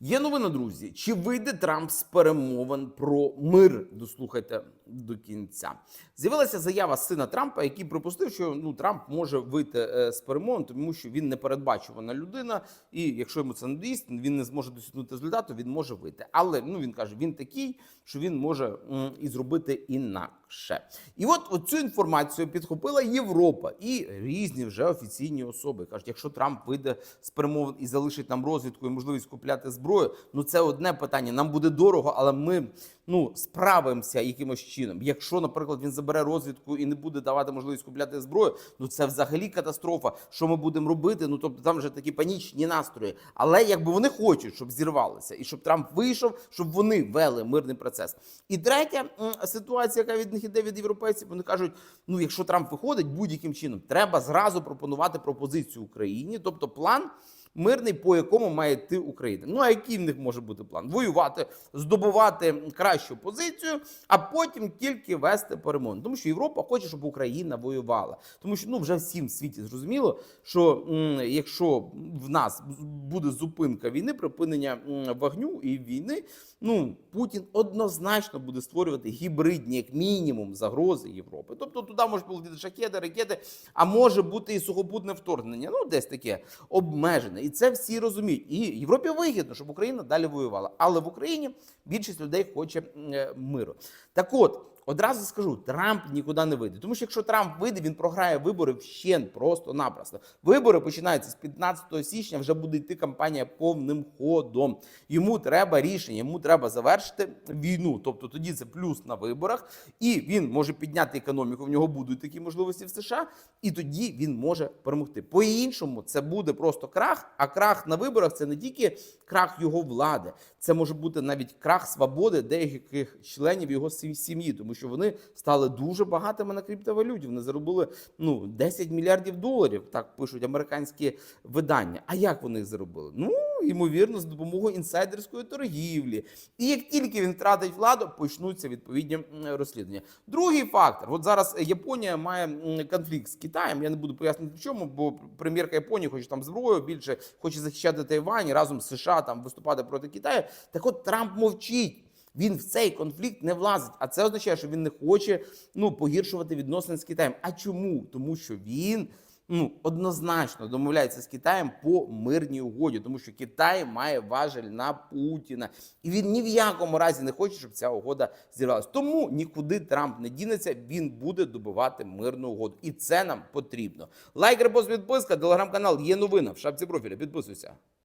Є новина, друзі. Чи вийде Трамп з перемовин про мир? Дослухайте до кінця. З'явилася заява сина Трампа, який припустив, що ну Трамп може вийти е, з перемовин, тому що він непередбачувана людина, і якщо йому це не доїсть, він не зможе досягнути результату, він може вийти. Але ну він каже, він такий, що він може м, і зробити інакше. І от цю інформацію підхопила Європа і різні вже офіційні особи. кажуть, якщо Трамп вийде з перемовин і залишить нам розвідку і можливість купляти зброю, ну це одне питання. Нам буде дорого, але ми ну справимося якимось чином. Якщо, наприклад, він забере розвідку і не буде давати можливість купляти зброю, ну це взагалі катастрофа. Що ми будемо робити? Ну тобто там вже такі панічні настрої. Але якби вони хочуть, щоб зірвалися, і щоб Трамп вийшов, щоб вони вели мирний процес. І третя ситуація, яка від них іде від європейців, вони кажуть: ну якщо Трамп виходить будь-яким чином, треба зразу пропонувати пропозицію Україні, тобто план. Мирний, по якому має йти Україна. Ну а який в них може бути план? Воювати, здобувати кращу позицію, а потім тільки вести перемовини. Тому що Європа хоче, щоб Україна воювала. Тому що ну вже всім в світі зрозуміло, що м, якщо в нас буде зупинка війни, припинення вогню і війни, ну Путін однозначно буде створювати гібридні, як мінімум, загрози Європи. Тобто туди можуть полетіти шахеди, ракети, а може бути і сухопутне вторгнення. Ну десь таке обмежене. І це всі розуміють. І Європі вигідно, щоб Україна далі воювала. Але в Україні більшість людей хоче е, миру. Так от. Одразу скажу, Трамп нікуди не вийде. Тому що якщо Трамп вийде, він програє вибори вщент просто-напросто. Вибори починаються з 15 січня, вже буде йти кампанія повним ходом. Йому треба рішення, йому треба завершити війну. Тобто тоді це плюс на виборах, і він може підняти економіку. В нього будуть такі можливості в США, і тоді він може перемогти. По-іншому це буде просто крах. А крах на виборах це не тільки крах його влади, це може бути навіть крах свободи деяких членів його сім'ї, тому що вони стали дуже багатими на криптовалюті. Вони заробили ну 10 мільярдів доларів, так пишуть американські видання. А як вони їх заробили? Ну ймовірно, з допомогою інсайдерської торгівлі. І як тільки він втратить владу, почнуться відповідні розслідування. Другий фактор: от зараз Японія має конфлікт з Китаєм. Я не буду пояснити чому, бо прем'єрка Японії хоче там зброю більше, хоче захищати Тайвань разом з США там виступати проти Китаю. Так от Трамп мовчить. Він в цей конфлікт не влазить, а це означає, що він не хоче ну погіршувати відносини з Китаєм. А чому? Тому що він ну однозначно домовляється з Китаєм по мирній угоді, тому що Китай має важель на Путіна, і він ні в якому разі не хоче, щоб ця угода зірвалася. Тому нікуди Трамп не дінеться. Він буде добивати мирну угоду, і це нам потрібно. Лайк, репост, підписка, телеграм-канал є новина в шапці профіля. Підписуйся.